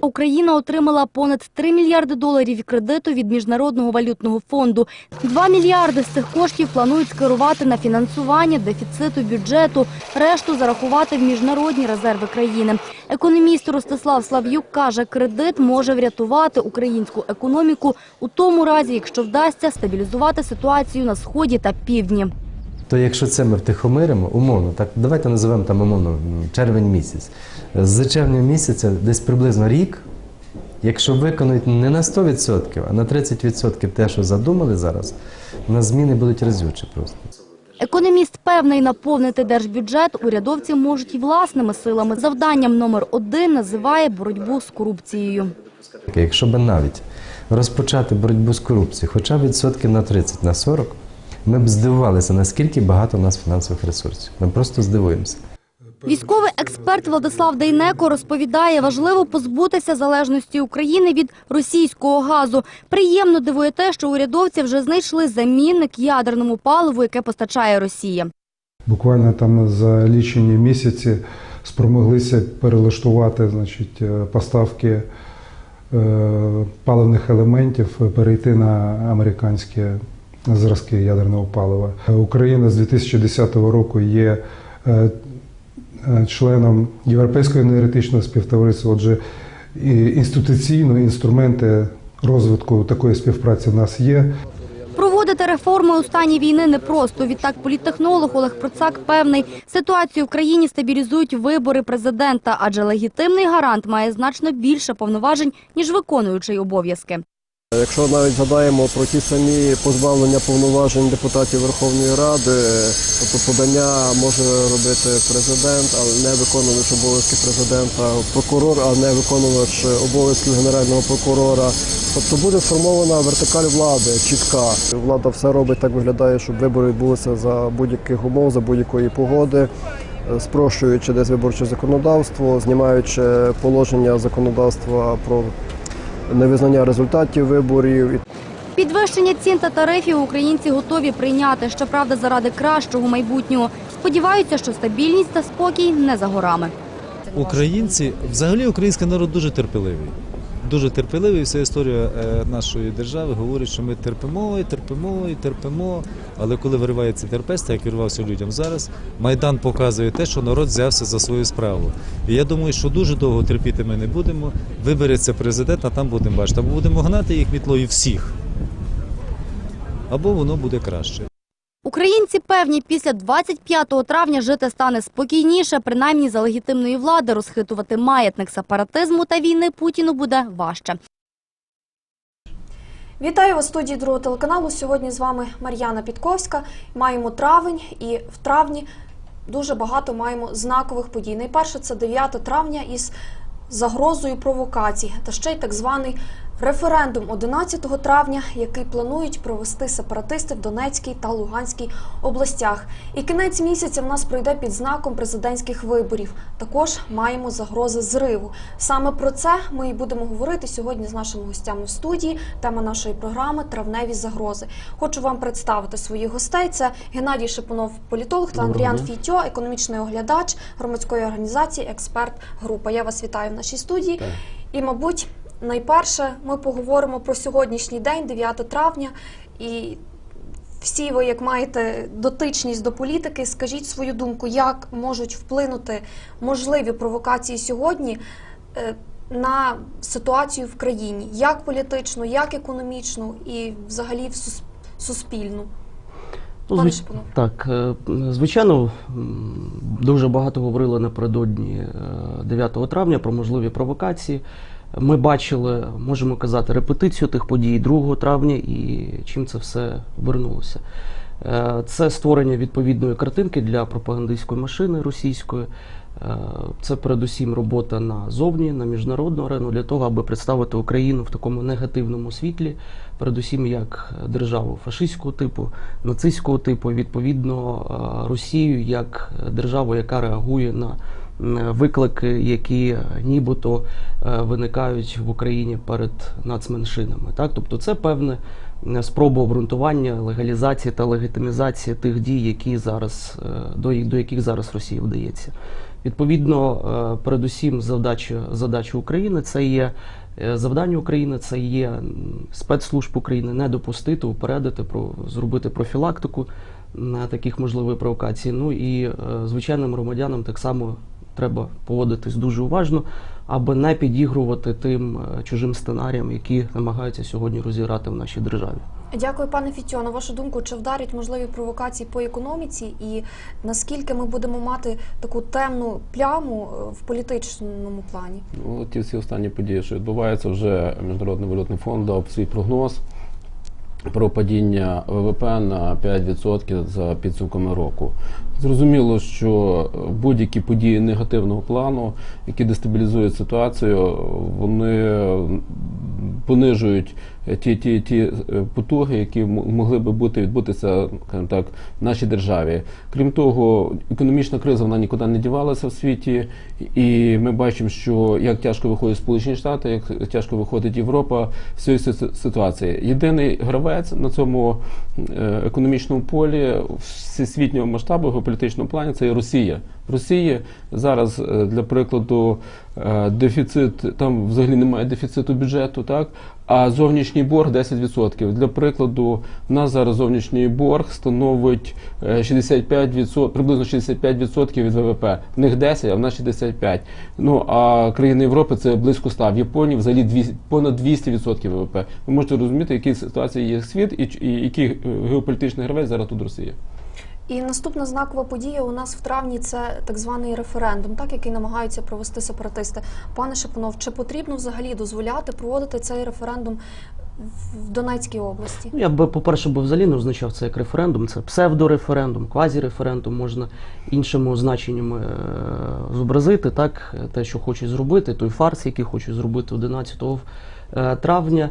Україна отримала понад 3 мільярди доларів кредиту від Міжнародного валютного фонду. 2 мільярди з цих коштів планують скерувати на фінансування дефіциту бюджету, решту зарахувати в міжнародні резерви країни. Економіст Ростислав Слав'юк каже, кредит може врятувати українську економіку у тому разі, якщо вдасться стабілізувати ситуацію на сході та півдні. То якщо це ми втихомиримо, умовно, так давайте називемо там умовно червень місяць. З червня місяця десь приблизно рік, якщо виконують не на 100%, а на 30% те, що задумали зараз, у нас зміни будуть разючі просто. Економіст певний, наповнити держбюджет урядовці можуть і власними силами. Завданням номер один називає боротьбу з корупцією. Якщо б навіть розпочати боротьбу з корупцією, хоча б відсотків на 30, на 40, ми б здивувалися, наскільки багато у нас фінансових ресурсів. Ми просто здивуємося. Військовий експерт Владислав Дейнеко розповідає, важливо позбутися залежності України від російського газу. Приємно дивує те, що урядовці вже знайшли замінник ядерному паливу, яке постачає Росія. Буквально там за лічені місяці спромоглися перелаштувати значить, е, поставки е, паливних елементів, е, перейти на американські зразки ядерного палива. Україна з 2010 року є е, е, членом Європейського енергетичного співтовариства. Отже, інституційно інструменти розвитку такої співпраці в нас є. Проводити реформи у стані війни непросто. Відтак політтехнолог Олег Процак певний, ситуацію в країні стабілізують вибори президента, адже легітимний гарант має значно більше повноважень, ніж виконуючий обов'язки. Якщо навіть згадаємо про ті самі позбавлення повноважень депутатів Верховної Ради, тобто подання може робити президент, але не виконувач обов'язки президента, прокурор, а не виконувач обов'язків генерального прокурора. Тобто буде сформована вертикаль влади чітка. Влада все робить так виглядає, щоб вибори відбулися за будь-яких умов, за будь-якої погоди. Спрощуючи десь виборче законодавство, знімаючи положення законодавства про невизнання результатів виборів. Підвищення цін та тарифів українці готові прийняти, щоправда, заради кращого майбутнього. Сподіваються, що стабільність та спокій не за горами. Українці, взагалі, український народ дуже терпеливий. Дуже терпеливий. Вся історія е, нашої держави говорить, що ми терпимо і терпимо і терпимо. Але коли виривається терпець, як вирвався людям зараз, майдан показує те, що народ взявся за свою справу. І я думаю, що дуже довго терпіти ми не будемо. Вибереться президент, а там будемо бачити. Або будемо гнати їх мітлою всіх, або воно буде краще. Українці певні, після 25 травня жити стане спокійніше, принаймні за легітимної влади розхитувати маятник сепаратизму та війни Путіну буде важче. Вітаю вас студії другого телеканалу. Сьогодні з вами Мар'яна Підковська. Маємо травень, і в травні дуже багато маємо знакових подій. Найперше це 9 травня із загрозою провокацій, та ще й так званий референдум 11 травня, який планують провести сепаратисти в Донецькій та Луганській областях. І кінець місяця в нас пройде під знаком президентських виборів. Також маємо загрози зриву. Саме про це ми і будемо говорити сьогодні з нашими гостями в студії. Тема нашої програми Травневі загрози. Хочу вам представити своїх гостей. Це Геннадій Шипунов, політолог та Андріан Фітьо, економічний оглядач громадської організації Експерт Група. Я вас вітаю в нашій студії. І, мабуть, найперше ми поговоримо про сьогоднішній день, 9 травня, і всі ви, як маєте дотичність до політики, скажіть свою думку, як можуть вплинути можливі провокації сьогодні е, на ситуацію в країні, як політичну, як економічну і взагалі в суспільну. Ну, Пане Шипунов. Так, е, звичайно, дуже багато говорили напередодні е, 9 травня про можливі провокації. Ми бачили, можемо казати, репетицію тих подій 2 травня і чим це все обернулося. Е, Це створення відповідної картинки для пропагандистської машини російської. Е, Це передусім робота на зовні, на міжнародну арену для того, аби представити Україну в такому негативному світлі, передусім як державу фашистського типу, нацистського типу, відповідно е, Росію як державу, яка реагує на виклики, які нібито е, виникають в Україні перед нацменшинами. Так, тобто це певне спроба обґрунтування, легалізації та легітимізації тих дій, які зараз е, до, до яких зараз Росії вдається. Відповідно, е, передусім, задача, задача України це є завдання України, це є спецслужб України не допустити, упередити, про зробити профілактику на таких можливих провокацій. Ну і звичайним громадянам так само треба поводитись дуже уважно, аби не підігрувати тим е, чужим сценаріям, які намагаються сьогодні розіграти в нашій державі. Дякую, пане Фітьо. На вашу думку, чи вдарять можливі провокації по економіці, і наскільки ми будемо мати таку темну пляму е, в політичному плані? Ну, ті всі останні події, що відбуваються, вже Міжнародний валютний фонд дав свій прогноз про падіння ВВП на 5% за підсумками року. Зрозуміло, що будь-які події негативного плану, які дестабілізують ситуацію, вони понижують ті, ті, ті е, потуги, які могли би бути відбутися, так, в нашій державі. Крім того, економічна криза вона нікуди не дівалася в світі, і ми бачимо, що як тяжко виходять Сполучені Штати, як тяжко виходить Європа з цієї ситуації. Єдиний гравець на цьому е, економічному полі всесвітнього масштабу, геополітичному плані це є Росія. Росії зараз, е, для прикладу, дефіцит там взагалі немає дефіциту бюджету, так а зовнішній борг 10%. Для прикладу, в нас зараз зовнішній борг становить е, 65%, приблизно 65% від ВВП. В них 10, а в нас 65. Ну а країни Європи це близько 100. В Японії взагалі 200, понад 200% ВВП. Ви можете розуміти, які ситуації є світ і, ч- і який е, геополітичний гравець зараз тут Росія. І наступна знакова подія у нас в травні це так званий референдум, так який намагаються провести сепаратисти. Пане Шепанов, чи потрібно взагалі дозволяти проводити цей референдум в Донецькій області? Ну, я би, по-перше, би взагалі не означав це як референдум, це псевдореферендум, квазіреферендум, можна іншими означеннями е, зобразити, так, те, що хочуть зробити, той фарс, який хочуть зробити 11 е, травня.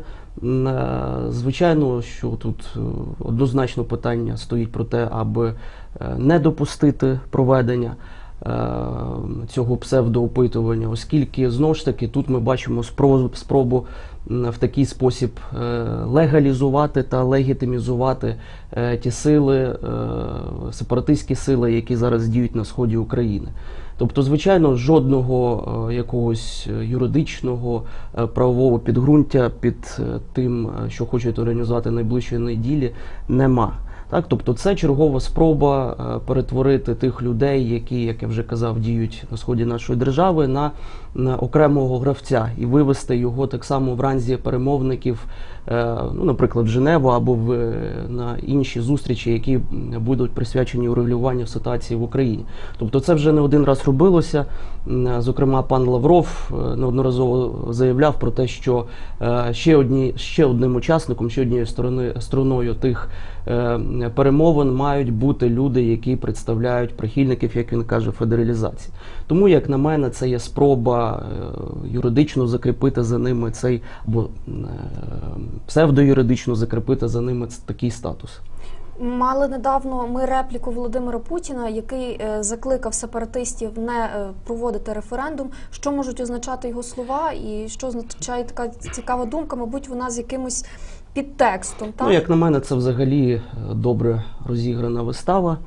Звичайно, що тут е, однозначно питання стоїть про те, аби е, не допустити проведення е, цього псевдоопитування, оскільки знову ж таки тут ми бачимо спро- спробу в такий спосіб легалізувати та легітимізувати ті сили, сепаратистські сили, які зараз діють на сході України. Тобто, звичайно, жодного е, якогось е, юридичного е, правового підґрунтя під тим, що хочуть організувати найближчої неділі, нема. Так, тобто це чергова спроба е, перетворити тих людей, які, як я вже казав, діють на сході нашої держави, на, на окремого гравця і вивести його так само в ранзі перемовників, е, ну, наприклад, в Женеву або в, е, на інші зустрічі, які будуть присвячені урегулюванню ситуації в Україні. Тобто, це вже не один раз робилося. М, Зокрема, пан Лавров е, неодноразово заявляв про те, що е, ще одні ще одним учасником, ще однією сторони стороною тих е, перемовин мають бути люди, які представляють прихильників, як він каже, федералізації. Тому, як на мене, це є спроба е, юридично закріпити за ними цей або е, псевдоюридично закріпити за ними такий статус. Мали недавно ми репліку Володимира Путіна, який е, закликав сепаратистів не е, проводити референдум. Що можуть означати його слова, і що означає така цікава думка? Мабуть, вона з якимось підтекстом. Так Ну, як на мене, це взагалі е, добре розіграна вистава.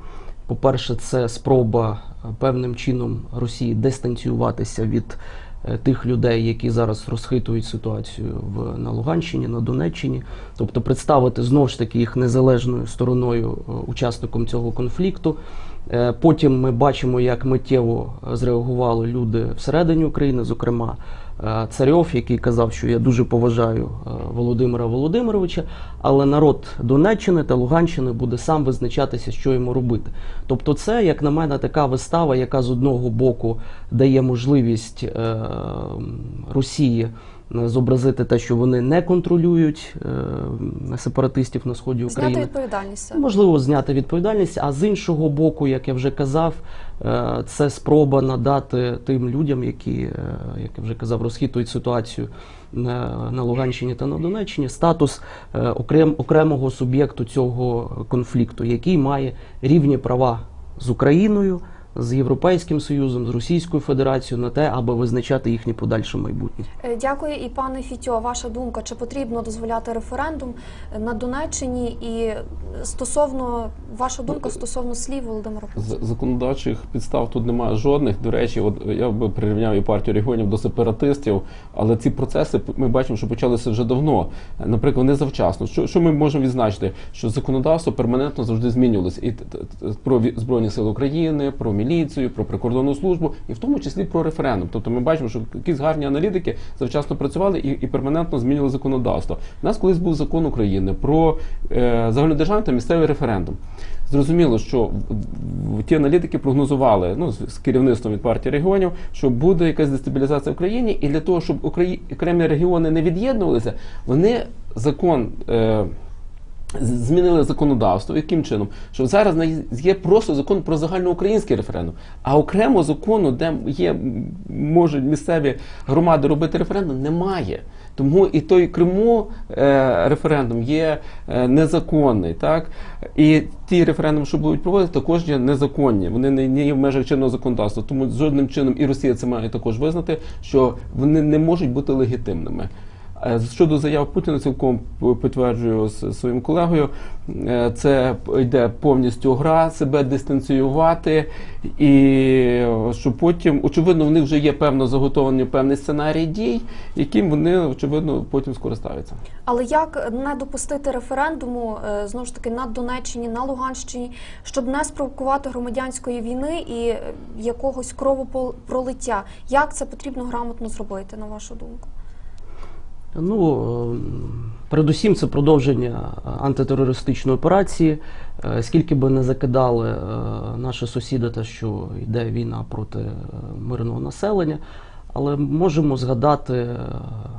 По-перше, це спроба певним чином Росії дистанціюватися від тих людей, які зараз розхитують ситуацію в, на Луганщині, на Донеччині, тобто представити знову ж таки їх незалежною стороною, е, учасником цього конфлікту. Е, Потім ми бачимо, як миттєво е, зреагували люди всередині України, зокрема е, Царьов, який казав, що я дуже поважаю е, Володимира Володимировича, але народ Донеччини та Луганщини буде сам визначатися, що йому робити. Тобто, це, як на мене, така вистава, яка з одного боку дає можливість е, Росії е, зобразити те, що вони не контролюють е, сепаратистів на сході України. зняти відповідальність. Можливо, зняти відповідальність, а з іншого боку, як я вже казав, е, це спроба надати тим людям, які, е, як я вже казав, розхитують ситуацію на, на Луганщині та на Донеччині, статус е, окрем, окремого суб'єкту цього конфлікту, який має рівні права з Україною. З Європейським Союзом, з Російською Федерацією на те, аби визначати їхнє подальше майбутнє. Е, Дякую. І пане Фітьо, ваша думка, чи потрібно дозволяти референдум на Донеччині? І стосовно ваша думка стосовно слів Володимира Путіна? З- законодавчих підстав тут немає жодних. До речі, от я би прирівняв і партію регіонів до сепаратистів, але ці процеси ми бачимо, що почалися вже давно. Наприклад, не завчасно. Що, що ми можемо відзначити? Що законодавство перманентно завжди змінювалося і про збройні сили України, про міліцію, про прикордонну службу, і в тому числі про референдум. Тобто ми бачимо, що якісь гарні аналітики завчасно працювали і, і перманентно змінювали законодавство. У нас колись був закон України про е, загальнодержавний та місцевий референдум. Зрозуміло, що ті аналітики прогнозували ну, з керівництвом від партії регіонів, що буде якась дестабілізація в країні, і для того, щоб окремі регіони не від'єднувалися, вони закон. Е... Змінили законодавство, яким чином? Що зараз є просто закон про загальноукраїнський референдум, а окремо закону, де є, можуть місцеві громади робити референдум, немає. Тому і той Криму е, референдум є е, незаконний, так? І ті референдуми, що будуть проводити, також є незаконні. Вони не, не є в межах чинного законодавства. Тому жодним чином і Росія це має також визнати, що вони не можуть бути легітимними. Е, Щодо заяв Путіна, цілком підтверджую з своїм колегою. е, Це йде повністю гра, себе дистанціювати, і що потім, очевидно, в них вже є певно заготований певний сценарій дій, яким вони очевидно потім скористаються. Але як не допустити референдуму е, знову ж таки на Донеччині, на Луганщині, щоб не спровокувати громадянської війни і якогось кровопролиття? Як це потрібно грамотно зробити, на вашу думку? Ну, е, передусім, це продовження антитерористичної операції. Е, Скільки би не закидали е, наші сусіди, те, що йде війна проти е, мирного населення, але можемо згадати е,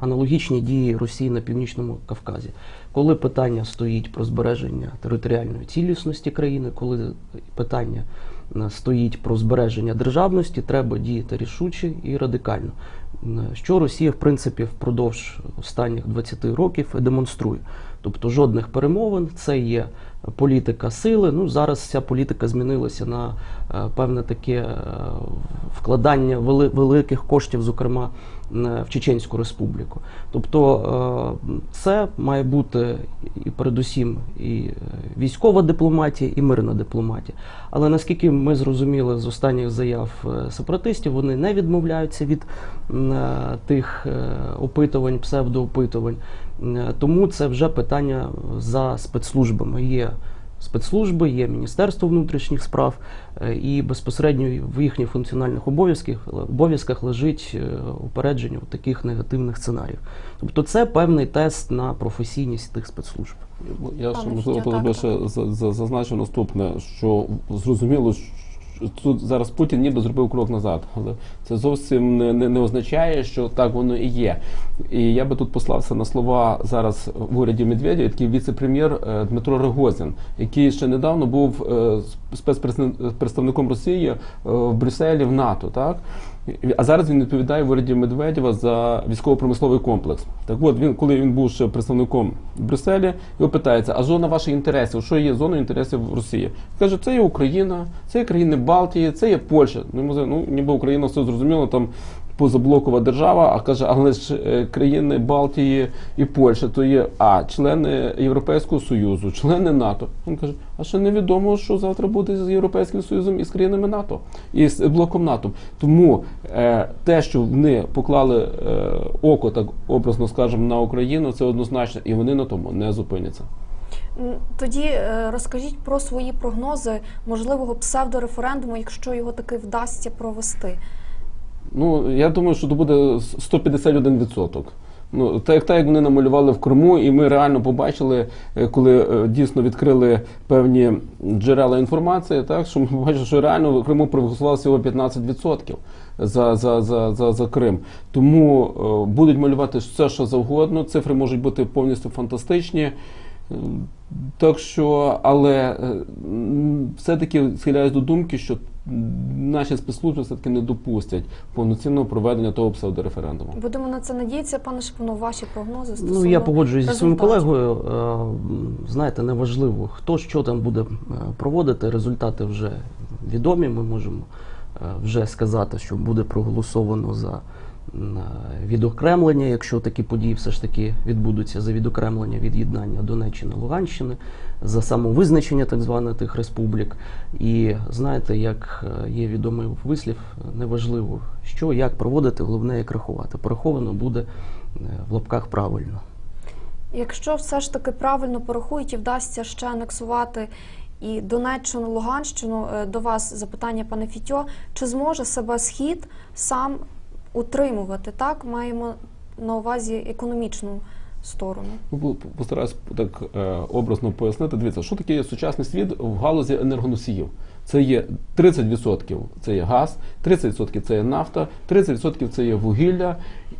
аналогічні дії Росії на північному Кавказі, коли питання стоїть про збереження територіальної цілісності країни, коли питання е, стоїть про збереження державності, треба діяти рішуче і радикально. Що Росія, в принципі, впродовж останніх 20 років демонструє. Тобто жодних перемовин, це є політика сили. Ну зараз ця політика змінилася на е, певне таке е, вкладання вели- великих коштів, зокрема е, в Чеченську республіку. Тобто е, це має бути і передусім і е, військова дипломатія, і мирна дипломатія. Але наскільки ми зрозуміли з останніх заяв е, сепаратистів, вони не відмовляються від е, тих е, опитувань, псевдоопитувань. Тому це вже питання за спецслужбами. Є спецслужби, є Міністерство внутрішніх справ, е, і безпосередньо в їхніх функціональних обов'язках обов'язках лежить е, упередження таких негативних сценаріїв. Тобто це певний тест на професійність тих спецслужб. Я ж Пане можливо ще за- за- наступне, що зрозуміло, тут зараз Путін ніби зробив крок назад, але це зовсім не, не, не означає, що так воно і є. І я би тут послався на слова зараз в уряді Медведєва, такий віце-прем'єр е, Дмитро Рогозін, який ще недавно був е, спецпредставником Росії е, в Брюсселі в НАТО, так? А зараз він відповідає в уряді Медведєва за військово-промисловий комплекс. Так от він, коли він був ще представником в Брюсселі, його питається, а зона ваших інтересів, що є зоною інтересів Росії? Каже, це є Україна, це є країни Балтії, це є Польща. Ну, йому ну ніби Україна все зрозуміло, там позаблокова держава, а каже, але ж е, країни Балтії і Польща то є а члени Європейського Союзу, члени НАТО. Він каже, а ще невідомо, що завтра буде з Європейським Союзом і з країнами НАТО, і з блоком НАТО. Тому е, те, що вони поклали е, око, так образно скажемо, на Україну, це однозначно, і вони на тому не зупиняться. Тоді е, розкажіть про свої прогнози можливого псевдореферендуму, якщо його таки вдасться провести. Ну, я думаю, що то буде 151%. Ну, так так як вони намалювали в Криму, і ми реально побачили, е, коли е, дійсно відкрили певні джерела інформації, так що ми побачили, що реально в Криму проголосувало всього 15% за, за, за, за, за Крим. Тому е, будуть малювати все, що завгодно. Цифри можуть бути повністю фантастичні. Так що, але е, все-таки схиляюсь до думки, що наші спецслужби все-таки не допустять повноцінного проведення того псевдореферендуму. Будемо на це надіятися, пане Шипунов, ваші прогнози стосовно Ну, я погоджуюсь зі своїм колегою. Е, Знаєте, неважливо, хто що там буде е, проводити, результати вже відомі. Ми можемо вже сказати, що буде проголосовано за відокремлення, якщо такі події все ж таки відбудуться за відокремлення від'єднання Донеччини Луганщини, за самовизначення так званих тих республік. І знаєте, як е, є відомий вислів, неважливо що, як проводити, головне, як рахувати. Пораховано буде е, в лапках правильно. Якщо все ж таки правильно порахують і вдасться ще анексувати і Донеччину, Луганщину, е, до вас запитання, пане Фітьо, чи зможе себе схід сам утримувати? Так, маємо на увазі економічну сторону. Ну, по- по- Постараюсь так е, образно пояснити. Дивіться, що таке є сучасний світ в галузі енергоносіїв. Це є 30% це є газ, 30% це є нафта, 30% це є вугілля,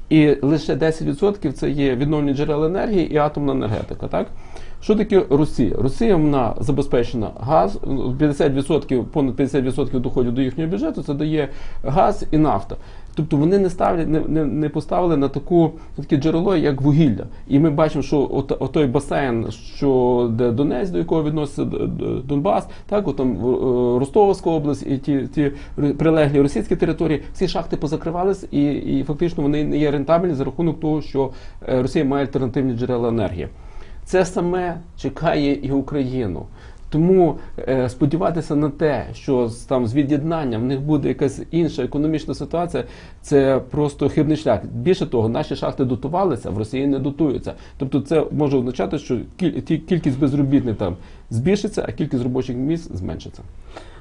і лише 10% це є відновлені джерела енергії і атомна енергетика. Так? Що таке Росія? Росія вона забезпечена газ, 50%, понад 50% доходів до їхнього бюджету це дає газ і нафта. Тобто вони не ставлять, не, не, не поставили на таку на таке джерело, як вугілля. І ми бачимо, що от, от той басейн, що де Донець, до якого відноситься Донбас, так от там е, Ростовська область і ті, ті прилеглі російські території, всі шахти позакривались, і, і фактично вони не є рентабельні за рахунок того, що е, Росія має альтернативні джерела енергії. Це саме чекає і Україну. Тому е, сподіватися на те, що там з від'єднанням в них буде якась інша економічна ситуація, це просто хибний шлях. Більше того, наші шахти дотувалися, в Росії не дотуються. Тобто, це може означати, що кіль- кількість безробітних там збільшиться, а кількість робочих місць зменшиться.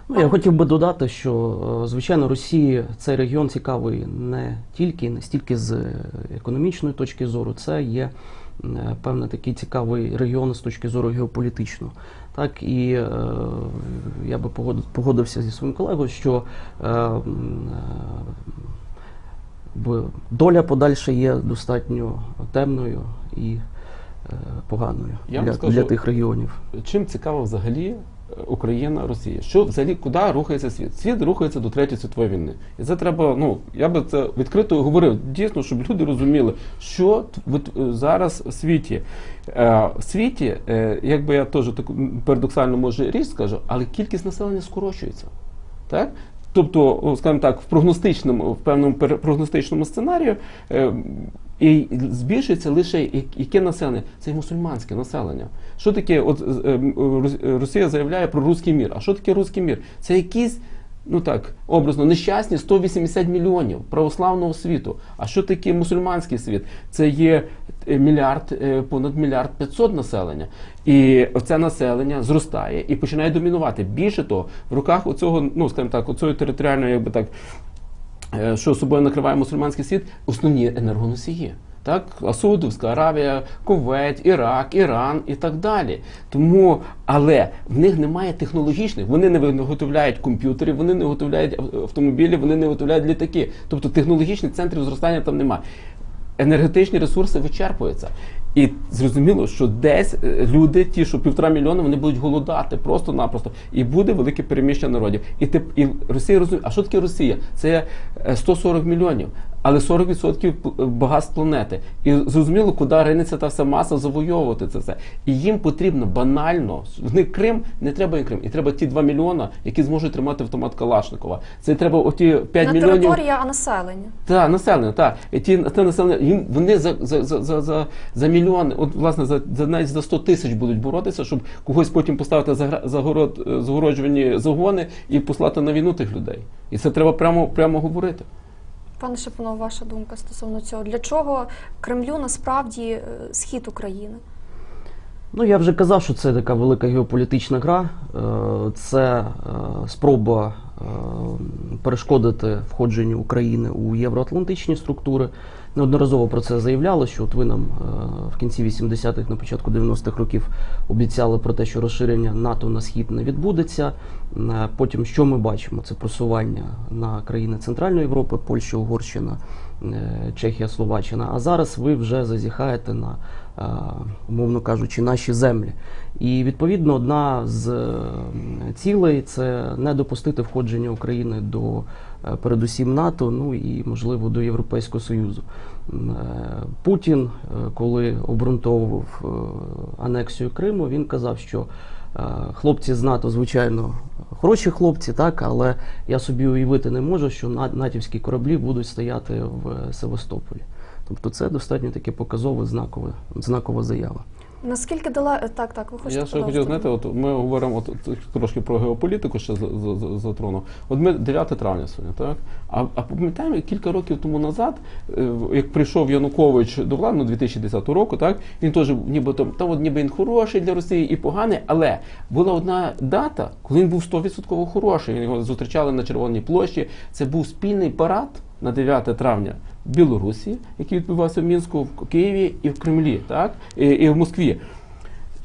Ну, я хотів би додати, що е, звичайно Росії цей регіон цікавий не тільки не стільки з е, економічної точки зору, це є певний такий цікавий регіон з точки зору геополітичного. Так і е, я би погод- погодився зі своїм колегою, що е, е, доля подальша є достатньо темною і е, поганою Я для, скажу- для тих регіонів. Чим цікава взагалі е, Україна, Росія? Що взагалі куди рухається світ? Світ рухається до третьої світової війни. І це треба. Ну я би це відкрито говорив, дійсно, щоб люди розуміли, що е, зараз в світі. Е, в світі, е, якби я теж таку парадоксально може річ скажу, але кількість населення скорочується. Так? Тобто, скажімо так, в прогностичному, в певному прогностичному сценарію е, і збільшується лише яке населення? Це мусульманське населення. Що таке? От е, м, Росія заявляє про руський мір. А що таке руський мір? Це якісь. Ну так, образно, нещасні 180 мільйонів православного світу. А що таке мусульманський світ? Це є е, мільярд, е, понад мільярд 500 населення. І оце населення зростає і починає домінувати. Більше того, в руках оцього, ну скажімо так, оцього територіальної, якби так, е, що собою накриває мусульманський світ, основні енергоносії. Так, Саудовська Аравія, Кувейт, Ірак, Іран і так далі. Тому, але в них немає технологічних, вони не виготовляють комп'ютерів, вони не виготовляють автомобілі, вони не виготовляють літаки. Тобто технологічних центрів зростання там немає. Енергетичні ресурси вичерпуються. І зрозуміло, що десь е, люди, ті, що півтора мільйона, вони будуть голодати просто-напросто. І буде велике переміщення народів. І тип, і Росія розуміє, а що таке Росія? Це е, 140 мільйонів, але 40% п- багатств планети. І зрозуміло, куди ринеться та вся маса завойовувати це все. І їм потрібно банально. В них Крим, не треба їм Крим, і треба ті 2 мільйона, які зможуть тримати автомат Калашникова. Це треба оті 5 Не мільйонів. територія, а населення. Так, населення, так. І ті те населення, їм вони за, за, за, за, за, за мільйони, от власне за, за навіть за 100 тисяч будуть боротися, щоб когось потім поставити за загород, е, загороджувані загони і послати на війну тих людей. І це треба прямо, прямо говорити. Пане Шипунов, ваша думка стосовно цього. Для чого Кремлю насправді е, схід України? Ну, я вже казав, що це така велика геополітична гра. Е, Це е, спроба перешкодити входженню України у євроатлантичні структури. Неодноразово про це заявляли, що от ви нам в кінці 80-х, на початку 90-х років обіцяли про те, що розширення НАТО на схід не відбудеться. Потім що ми бачимо? Це просування на країни Центральної Європи, Польща, Угорщина, е, Чехія, Словаччина. А зараз ви вже зазіхаєте на, е, умовно кажучи, наші землі. І відповідно одна з е, цілей це не допустити входження України до передусім НАТО, ну і можливо до Європейського Союзу. Путін, коли обґрунтовував анексію Криму, він казав, що Хлопці з НАТО, звичайно, хороші хлопці, так, але я собі уявити не можу, що на- натівські кораблі будуть стояти в Севастополі. Тобто це достатньо таке показове знакове, знакова заява. Наскільки дала так, так, ви хочете Я ще хотів, знаєте, от ми говоримо от, от, трошки про геополітику, ще за- за- за- затрону. От ми 9 травня сьогодні, так? А, а пам'ятаємо, кілька років тому назад, е, як прийшов Янукович до влади, ну, 2010 року, так, він теж ніби там, та от ніби він хороший для Росії і поганий, але була одна дата, коли він був 100% хороший. Він його зустрічали на Червоній площі. Це був спільний парад на 9 травня Білорусі, який відбувався в Мінську, в Києві і в Кремлі, так? І, і в Москві.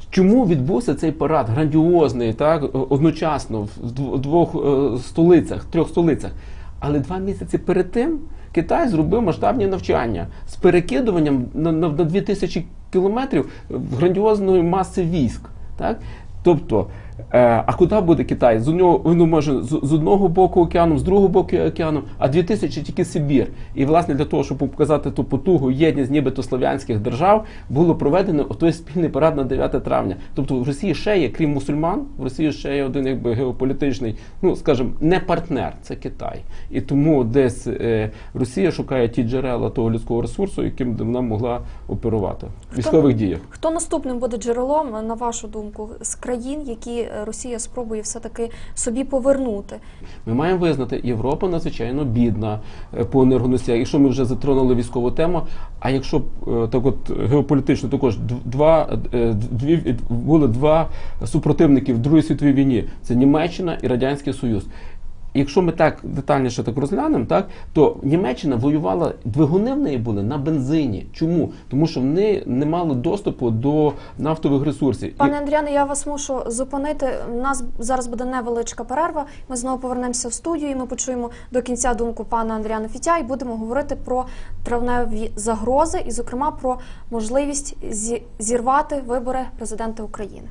Чому відбувся цей парад грандіозний, так одночасно в двох е, столицях, трьох столицях? Але два місяці перед тим Китай зробив масштабні навчання з перекидуванням на, на 2000 кілометрів грандіозної маси військ. Так? Тобто, а куди буде Китай? З одного воно може з, з одного боку океану, з другого боку океану, а 2000 тільки Сибір. І власне для того, щоб показати ту потугу, єдність нібито слов'янських держав, було проведено той спільний парад на 9 травня. Тобто в Росії ще є, крім мусульман, в Росії ще є один якби геополітичний, ну скажімо, не партнер, це Китай. І тому десь е, Росія шукає ті джерела того людського ресурсу, яким вона могла оперувати в військових діях. Хто наступним буде джерелом, на вашу думку, з країн, які е, Росія спробує все-таки собі повернути? Ми маємо визнати, Європа надзвичайно бідна е, по енергоносіях. Якщо ми вже затронули військову тему, а якщо е, так от геополітично також два дві були два супротивники в Другій світовій війні: це Німеччина і Радянський Союз. Якщо ми так детальніше так розглянемо, так то Німеччина воювала, двигуни в неї були на бензині. Чому? Тому що вони не мали доступу до нафтових ресурсів. Пане Андріане, я вас мушу зупинити. У нас зараз буде невеличка перерва. Ми знову повернемося в студію. і Ми почуємо до кінця думку пана Андріана Фітя і будемо говорити про травневі загрози, і, зокрема, про можливість зі- зірвати вибори президента України.